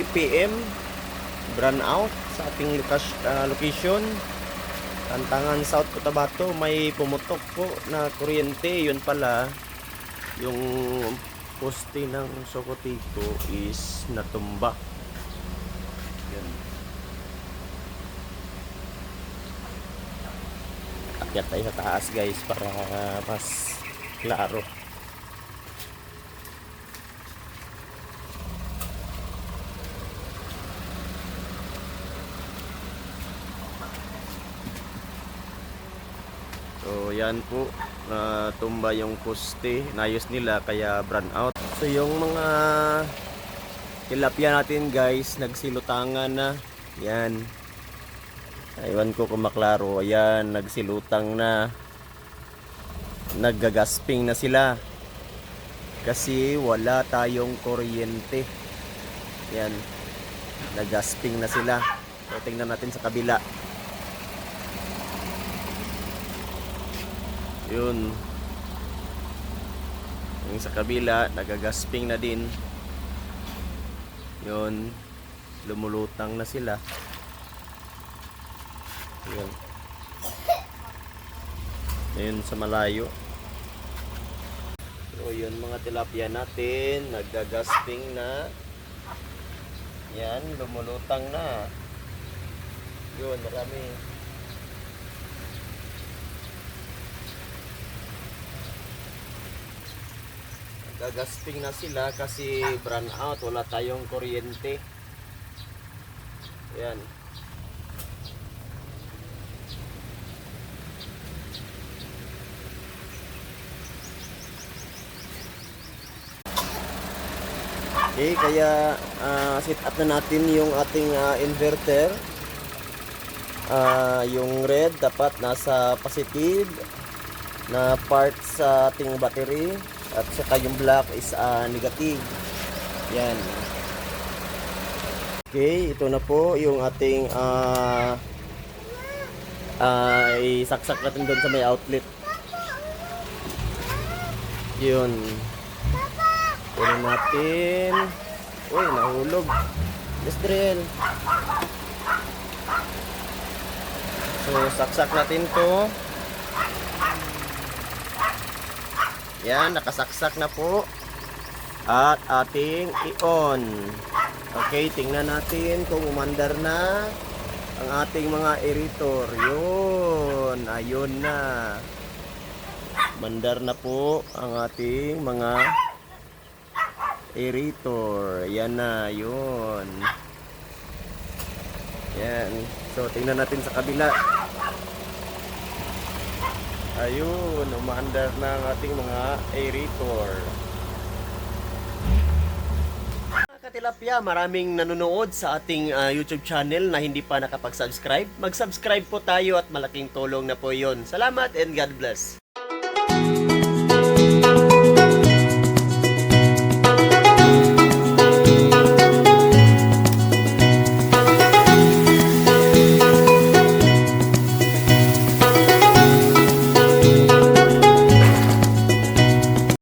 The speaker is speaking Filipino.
3pm brand out sa ating ah, location. Tantangan South Cotabato may pumutok po na kuryente. Yun pala yung poste ng Socotico is natumba. Yun. Akyat tayo sa taas guys para mas klaro So yan po, natumba yung poste, nayos nila kaya brand out. So yung mga tilapia natin guys, nagsilutangan na. Yan. Aywan ko kung maklaro. Ayan, nagsilutang na. Naggagasping na sila. Kasi wala tayong kuryente. Yan. Nagasping na sila. So tingnan natin sa kabila. Yun. Yung sa kabila, nagagasping na din. Yun. Lumulutang na sila. Yun. Yun sa malayo. So yun mga tilapia natin, nagagasping na. Yan, lumulutang na. Yun, marami. Gagasping na sila kasi brand out, wala tayong kuryente. Yan. Okay, kaya ah, set up na natin yung ating ah, inverter. Ah, yung red dapat nasa positive na part sa ating battery at saka yung black is ah, negative. Yan. Okay, ito na po yung ating ah ah, isaksak natin doon sa may outlet. Yun. Kunin natin. Uy, nahulog. Drill. So, saksak natin to. Yan, nakasaksak na po. At ating i-on. Okay, tingnan natin kung umandar na ang ating mga aerator. Yun, ayun na. Mandar na po ang ating mga aerator. Yan na, yun. Yan. So, tingnan natin sa kabila. Ayun, umaandar na ang ating mga aerator. Mga katilapia, maraming nanonood sa ating ah, YouTube channel na hindi pa nakapag-subscribe. Mag-subscribe po tayo at malaking tulong na po yon. Salamat and God bless.